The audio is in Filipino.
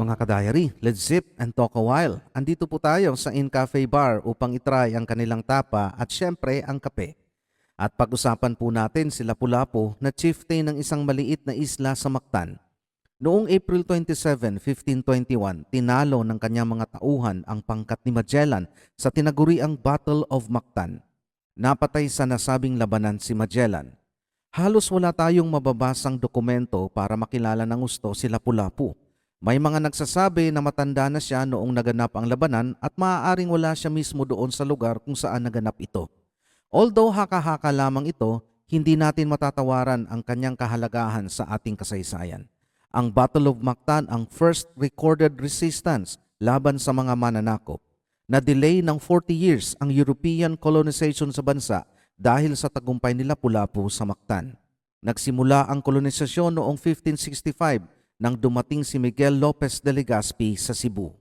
Mga ka-diary, let's zip and talk a while. Andito po tayo sa In Cafe Bar upang itry ang kanilang tapa at syempre ang kape. At pag-usapan po natin si Lapu-Lapu na chieftain ng isang maliit na isla sa Mactan. Noong April 27, 1521, tinalo ng kanyang mga tauhan ang pangkat ni Magellan sa tinaguriang Battle of Mactan. Napatay sa nasabing labanan si Magellan. Halos wala tayong mababasang dokumento para makilala ng gusto si Lapu-Lapu. May mga nagsasabi na matanda na siya noong naganap ang labanan at maaaring wala siya mismo doon sa lugar kung saan naganap ito. Although haka-haka lamang ito, hindi natin matatawaran ang kanyang kahalagahan sa ating kasaysayan. Ang Battle of Mactan ang first recorded resistance laban sa mga mananakop. Na-delay ng 40 years ang European colonization sa bansa dahil sa tagumpay nila Pulapu sa Mactan. Nagsimula ang kolonisasyon noong 1565 nang dumating si Miguel Lopez de Legazpi sa Cebu.